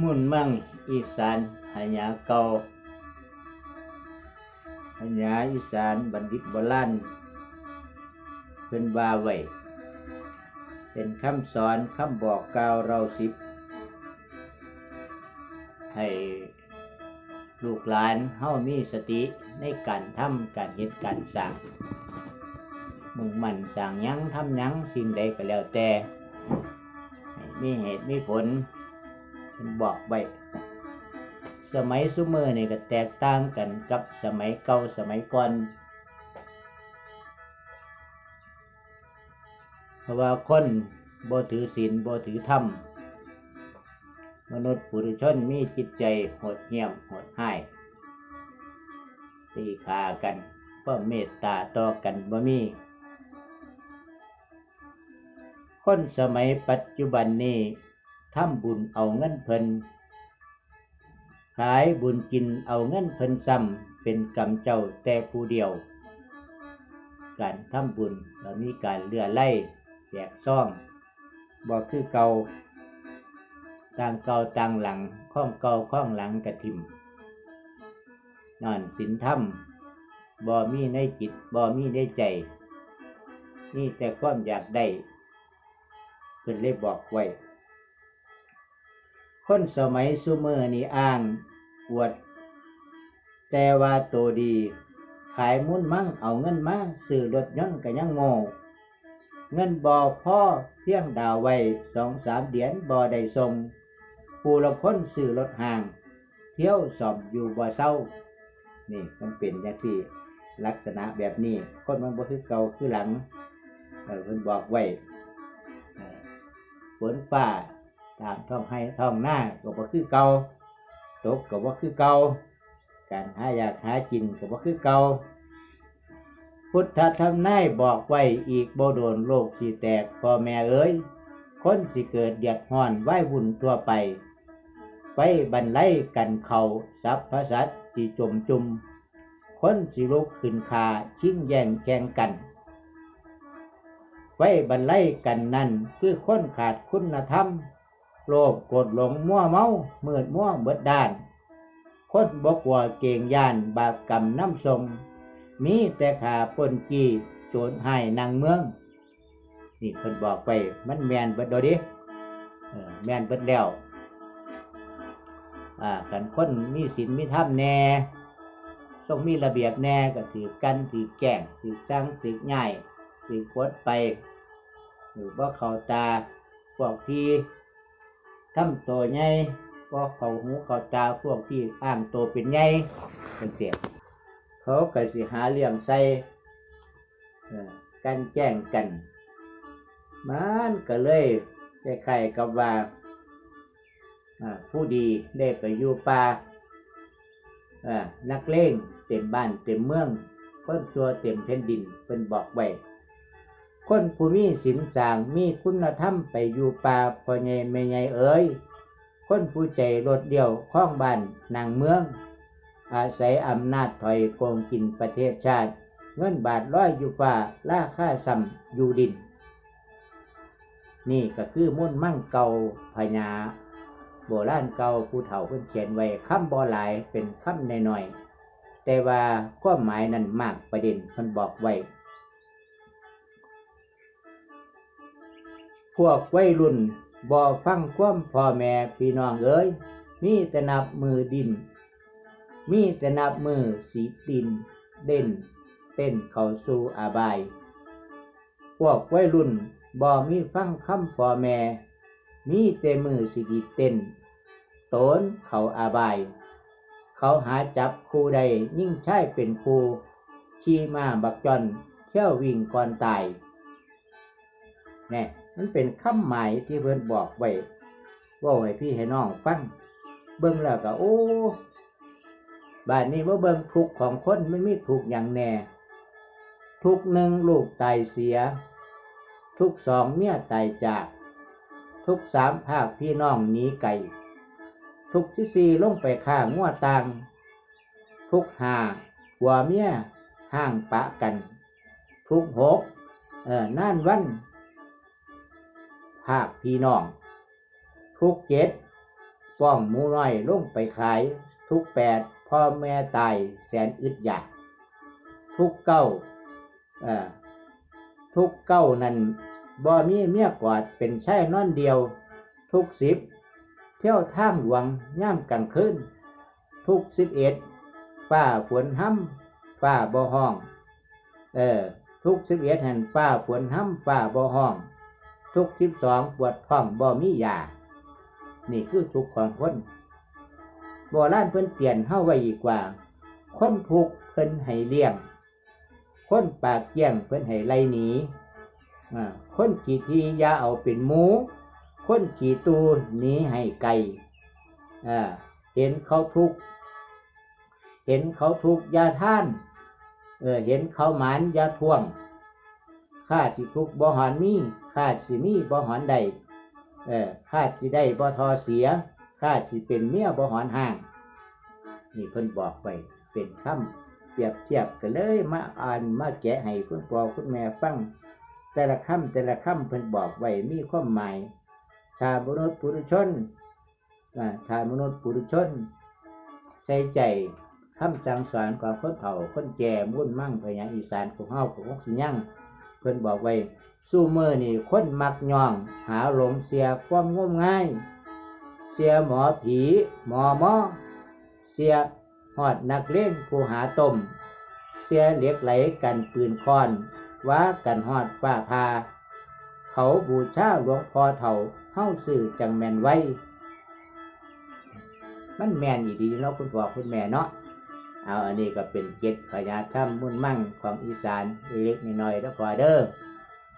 มุ่นมั่งอีสานหายาเก่าหายาอีสานบัณฑิตโบราณเพิ่นว่าไว้เป็นคำสอนคำบอกกล่าวเราสิบ ให้ลูกหลานเฮามีสติในการทำการเฮ็ดการสร้างมุ่งมั่นสร้างยังทำยังสิ่งใดก็แล้วแต่ มีเหตุมีผล นบอกไว้ สมัยซุมือนี่ก็แตกต่างกันกับสมัยเก่าสมัยก่อน เพราะว่าคนบ่ถือศีลบ่ถือธรรม มนุษย์ปุถุชนมีจิตใจโหดเหี้ยมโหดห้ายตีขากันเพราะเมตตาต่อกันบ่มี คนสมัยปัจจุบันนี้ ทำบุญเอาเงินเพิ่นขายบุญกินเอาเงินเพิ่นซ้ำเป็นกรรมเจ้าแต่ผู้เดียว การทำบุญเรามีการเลือไล่แจกซ่องบ่คือเก่าต่างเก่าต่างหลังข้องเก่าข้องหลังกระทิมนอนสินธรรมบ่มีในจิตบ่มีในใจ นี่แต่ความอยากได้เพิ่นเลยบอกไว้ คนสมัยซุเมอร์นี่อ้างอวด แต่ว่าโตดี ขายมุ่นมั่งเอาเงินมาซื้อรถยนต์ก็ยังโง่เงินบ่พ่อเพียงดาวไว้สองสามเดือนบ่ได้ส่งผู้ละคนซื้อรถห่าง เที่ยวสอบอยู่บ่อเศร้า นี่มันเป็นอย่างที่ลักษณะแบบนี้คนมันบ่คือเก่าคือหลังเออเพิ่นบอกไว้ฝนฟ้า ตามท้องให้ท้องหน้าก็บ่คือเก่าตกก็บ่คือเก่าการหาอยากหากินก็บ่คือเก่าพุทธธรรมนายบอกไว้อีกบ่โดนโลกสิแตกพ่อแม่เอ้ยคนสิเกิดเดือดร้อนไหว้วุ่นทั่วไป ไปบรรไลกันเขาสัพพสัตว์สิจมจุม คนสิลุกขึ้นคาชิงแย่งแข่งกันไว้บรรไลกันนั่นคือคนขาดคุณธรรม โลภโกรธหลงมั่วเมาเมืดมั่วเบิดด้าน คนบกว่าเก่งย่านบาปกรรมน้ำทรง มีแต่ขาปนจีโจรให้นางเมือง นี่เพิ่นบอกไปมันแมนเบิดโดดิเออแมนเบิดแล้วอ่ากันคนมีศีลมีธรรมแน่ต้องมีระเบียบแน่ก็ถือกันถือแก่งถือสร้างถือง่ายถือกดไปหรือว่าเขาตาพวกที่ ทำตัวใหญ่พวกเขาหูเขาตาพวกที่อ้างตัวเป็นใหญ่เป็นเสียเขาก็สิหาเรื่องใส่กันแจ้งกัน มันก็เลยคล้ายๆกับว่าผู้ดีได้ไปอยู่ป่านักเลงเต็มบ้านเต็มเมืองคนซัวเต็มแผ่นดินเป็นบอกไว้ คนผู้มีศีลสางมีคุณธรรมไปอยู่ป่าพ่อใหญ่แม่ใหญ่เอ๋ยคนผู้ใจรถเดียวคล้องบ้านนางเมือง อาศัยอำนาจถอยโกงกินประเทศชาติ เงินบาทร้อยอยู่ฟ้าราค่าซ้ำอยู่ดิน นี่ก็คือมุ่นมั่งเก่าพญาโบราณเก่าผู้เฒ่าเพิ่นเขียนไว้คำบ่หลายเป็นคำน้อยๆแต่ว่าความหมายนั้นมากประเด็นเพิ่นบอกไว้ พวกวัยรุ่นบ่ฟังความพ่อแม่พี่น้องเอ้ยมีแต่นับมือดิน มีแต่นับมือสีดิน เด่น เต้นเข้าสู่อาบาย พวกวัยรุ่นบ่มีฟังคำพ่อแม่ มีแต่มือสิดีเต้นโตนเขาอาบาย เขาหาจับครูใดยิ่งใช่เป็นครูขี่มาบักจอนเที่ยววิ่งก่อนตายแน่ มันเป็นคำหมายที่เพิ่นบอกไว้ว่าให้พี่ให้น้องฟังเบิ่งแล้วก็โอ้บ้านนี้ว่าเบิ่งทุกของคนมันมีทุกอย่างแน่ทุกหนึ่งลูกตายเสีย ทุกสองเมียตายจาก ทุกสามภาคพี่น้องหนีไก่ทุกที่สี่ลงไปฆ่างัวตางทุกห้าหัวเมียห่างปะกัน ทุกหกเออนั่นวัน ภาคพี่น้อง ทุกเจ็ดป้องมูน้อยลงไปขาย ทุกแปดพ่อแม่ตายแสนอึดอยากทุกเก้าทุกเก้านั้นบ่มีเมียกอดเป็นชายนอนเดียว ทุกสิบเที่ยวท่างหลวงย่ามกลางคืนทุกสิบเอ็ดฝ้าฝนห้ำฝ้าบ่ห้อง เออ ทุกสิบเอ็ดหันฝ้าฝนห้ำฝ้าบ่ห้อง ทุกสิบสองปวดท้องบ่มียา นี่คือทุกข์ของคนโบราณเพิ่นเปลี่ยนเฮาไว้อีกว่า คนทุกเพิ่นให้เลี้ยง คนปากเกี้ยงเพิ่นให้ไล่หนีอ่าคนขี่ทียาเอาเป็นหมู คนขี่ตูหนีให้ไกลอ่าเห็นเขาทุกเห็นเขาทุกยาท่าน เออเห็นเขาหมานยาท่วง ข้าสิทุกบ่หอนมีข้าสิมีบ่หอนใดเออข้าสิได้บ่ทอเสียข้าสิเป็นเมียบ่หอนห่าง นี่เพิ่นบอกไว้เป็นคำเปรียบเทียบกันเลยมาอ่านมาแกะให้คุณพ่อคุณแม่ฟังแต่ละคำแต่ละคำเพิ่นบอกไว้มีความหมายถ้ามนุษย์ปุถุชนอ่าถ้ามนุษย์ปุถุชน ใส่ใจคำสั่งสอนของคนเฒ่าคนแก่มุ่นมั่งพยางอีสานของเฮาของสิยัง เพิ่นบอกไว้สู้มือนี่คนมักย่อง หาหลงเสียความงมง่าย เสียหมอผีหมอหมอเสียหอดนักเล่นผู้หาต้มเสียเหล็กไหลกันปืนคอนว่ากันหอดฟ้าพา เขาบูชาหลวงพ่อเฒ่าเฮาซื้อจังแมนไว้ มันแมนอีดีเนาะคุณพ่อคุณแม่เนาะ เอาอันนี้ก็เป็นเจ็ดขยาถ้ำมุ่นมั่งของอีสานเล็กน้อยแล้วพอเด้อ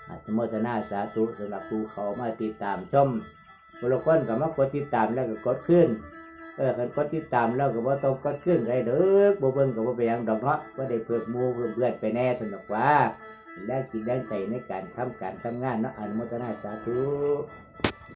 อาสมทนาสาธุสำหรับผู้เขามาติดตามชมบุรุษคนก็มากดติดตามแล้วก็กดขึ้นเออคันกดติดตามแล้วก็บ่ต้องกดขึ้นไรเด้อบ่เบิ่งก็บ่ไปยังดอกเนาะบ่ได้เพิ่อมูเพิ่มเพื่อนไปแน่สนุกว่าแรงกินแรงใจในการทำการทำงานเนาะอนุโมทนาสาธุ